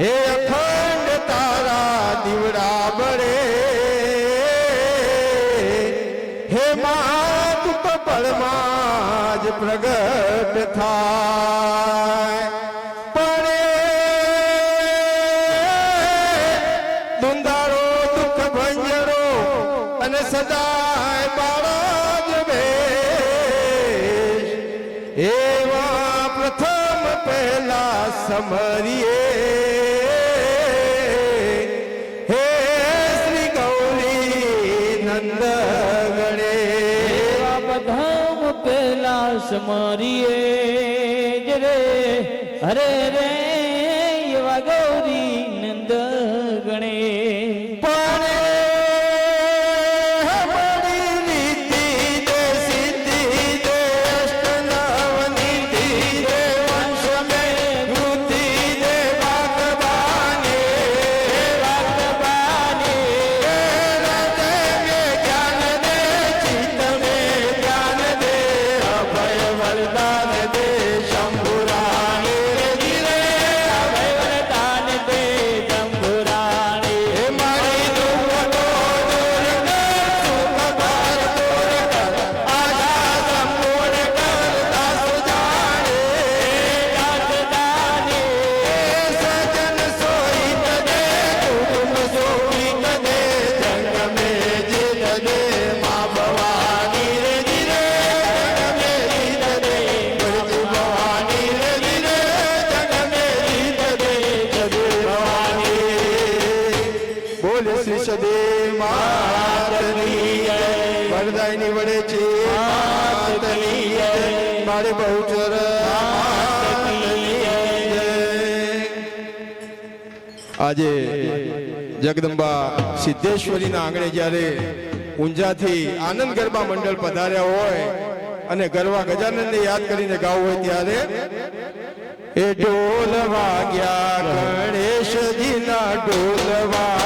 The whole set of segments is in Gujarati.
હે અખંડ તારા દીવડા બળે. હે મા તું તો પળમાં જ પ્રગટ થાય. ધુંધારો દુઃખ ભંજરો અને સદાય બાળા જ વેશ એવા પ્રથમ પહેલા સમરીએ. પેલા મારીએ રે? હરે રે એવા ગૌરી આજે જગદંબા સિદ્ધેશ્વરીના આંગણે જ્યારે ઊંઝાથી આનંદ ગરબા મંડળ પધાર્યા હોય અને ગરબા ગજાનંદને યાદ કરીને ગાવું હોય ત્યારે એ ઢોલ વાગ્યા ગણેશજીના ઢોલ વાગ્યા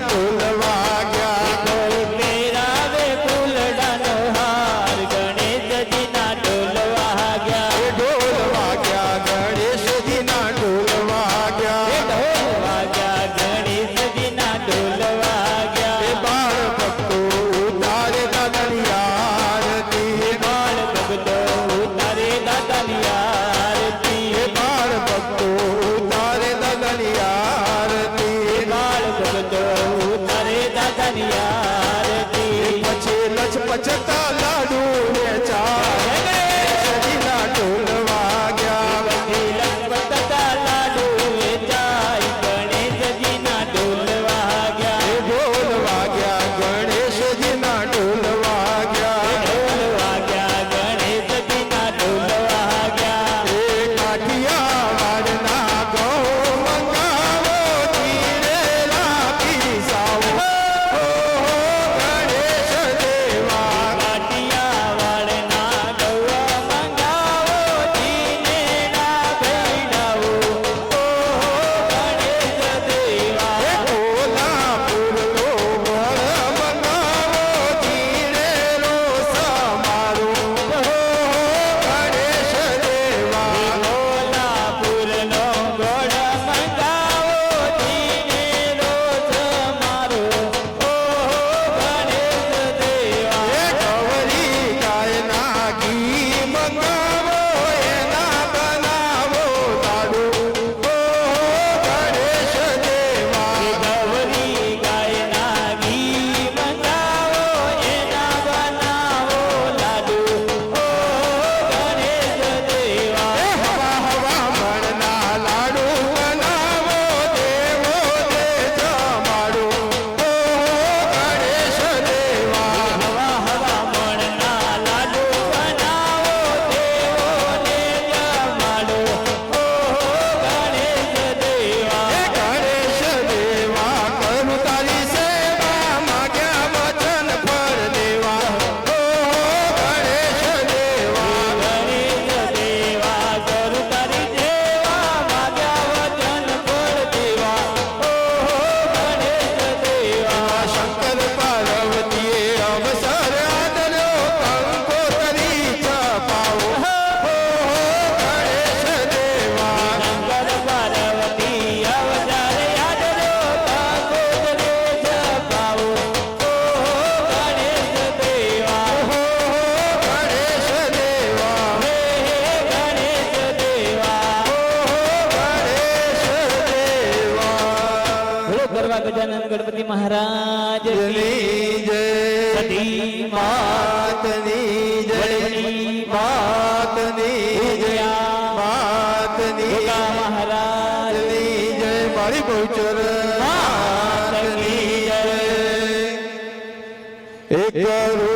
Cola. મહારાજ સતી માતની જય માતની જય માતની મહારાજ જય મારી બહુચર માતની જય એક